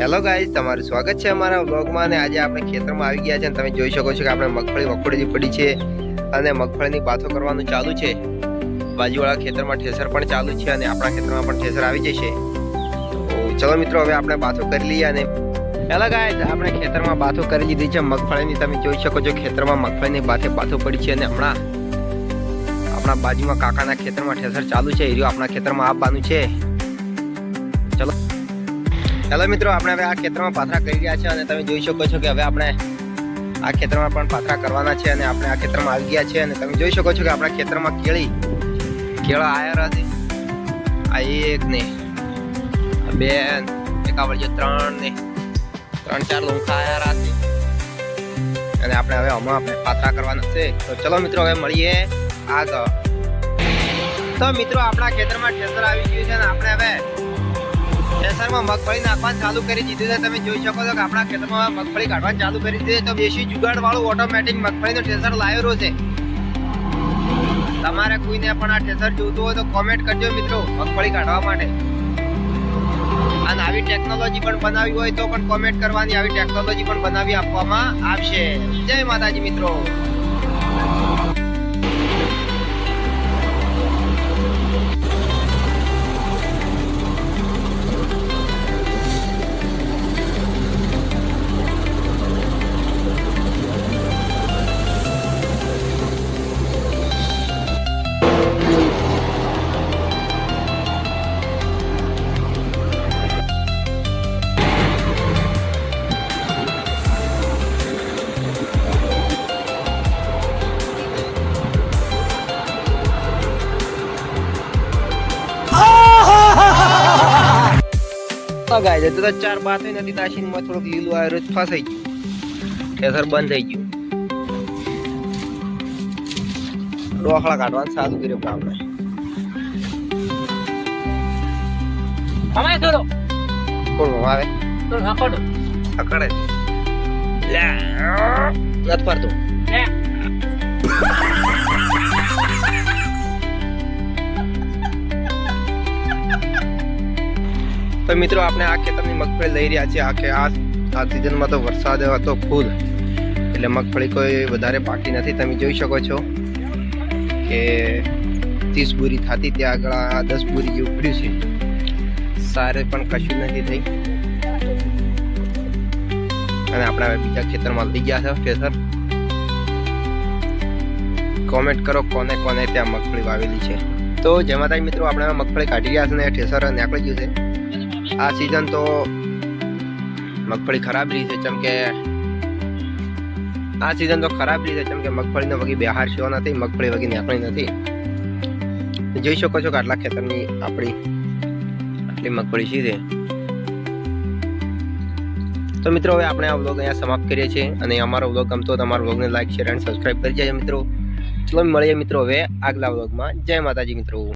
Hello guys તમારું સ્વાગત છે અમારા વ્લોગમાં અને આજે આપણે ખેતરમાં આવી ગયા છે અને તમે જોઈ શકો છો કે આપણે મગફળી મગફળી પડી છે અને મગફળીની બાથો કરવાનું ચાલુ છે. બાજુવાળા ખેતરમાં ઠેસર પણ ચાલુ છે અને આપણા ખેતરમાં પણ ઠેસર આવી જશે. ચલો મિત્રો, હવે આપણે બાથો કરી લઈએ અને હેલો ગાઈઝ આપણે ખેતરમાં બાથો કરી લીધી છે મગફળીની. તમે જોઈ શકો છો ખેતરમાં મગફળીની બાથે બાથો પડી છે અને હમણાં આપણા બાજુમાં કાકાના ખેતરમાં ઠેસર ચાલુ છે. એ આપણા ખેતરમાં આપવાનું છે. ચલો. હેલો મિત્રો, આપણે હવે આ ખેતરમાં પાથરા કરી રહ્યા છે અને તમે જોઈ શકો છો કે હવે આપણે આ ખેતરમાં પણ પાથરા કરવાના છે અને આપણે આ ખેતરમાં આવી ગયા છે અને તમે જોઈ શકો છો કે આપણા ખેતરમાં કેળી, કેળા આયા છે. આ એક ને બે એક આ વળજો ત્રણ ને, ત્રણ ચાર લોંખા આયા છે. અને આપણે હવે આમાં આપણે પાથરા કરવાના છે. તો ચલો મિત્રો, હવે મળીએ આગળ. તો મિત્રો, આપણા ખેતરમાં ઠેસર આવી ગયું છે અને આપણે હવે ઠેસરમાં મગફળી નાખવાનું ચાલુ કરી દીધું છે. તમે જોઈ શકો છો કે આપણા ખેતરમાં મગફળી કાઢવાનું ચાલુ કરી દીધું તો દેશી જુગાડ વાળું ઓટોમેટિક મગફળીનું ઠેસર લાવેલો છે. તમારે કોઈને પણ આ ઠેસર જોઈતું હોય તો કોમેન્ટ કરજો મિત્રો મગફળી કાઢવા માટે. અને આવી ટેકનોલોજી પણ બનાવી હોય તો પણ કોમેન્ટ કરવાની. આવી ટેકનોલોજી પણ બનાવી આપવામાં આવશે. જય માતાજી મિત્રો. ગાય તો તો ચાર બાત નથી તાશીનમાં થોડુંક લીલું આવ્યું ફસાઈ ગયું. ઠેસર બંધ થઈ ગયું. ડોખલા કાઢવાનું સારું કર્યું પણ આપણે. અમે થોડો કોણ આવે? તો અકડે લે લે. તો મિત્રો, આપણે આ ખેતરની મગફળી લઈ રહ્યા છીએ. આ કે આ આ સિઝનમાં તો વરસાદ હતો ફૂલ એટલે મગફળી કોઈ વધારે પાકી નથી. તમે જોઈ શકો છો કે ત્રીસ બુરી થતી, ત્યાં આગળ આ દસ બુરી જેવું પડ્યું છે. સારે પણ કશું નથી થઈ. અને આપણે હવે બીજા ખેતરમાં લઈ ગયા છે, ઠેસર. કોમેન્ટ કરો કોને કોને ત્યાં મગફળી વાવેલી છે. તો જેમાં મિત્રો, આપણે મગફળી કાઢી ગયા છે ને, ઠેસર નીકળી ગયું છે. આ સિઝન તો મગફળી ખરાબ રહી છે, જેમ કે આ સિઝન તો ખરાબ રહી છે, જેમ કે મગફળીનો વગી બહાર શો નથી, મગફળી વગી નીકળી નથી. જોઈ શકો છો કે આટલા ખેતરની આપણી આટલી મગફળી છે. તો મિત્રો, હવે આપણે આ વ્લોગ અહીંયા સમાપ્ત કરીએ છીએ અને અમારો વ્લોગ ગમતો તમારો વ્લોગને લાઈક શેર અને સબસ્ક્રાઈબ કરી જાય મિત્રો. ચલો, મળીએ મિત્રો હવે આગલા વ્લોગમાં જય માતાજી મિત્રો.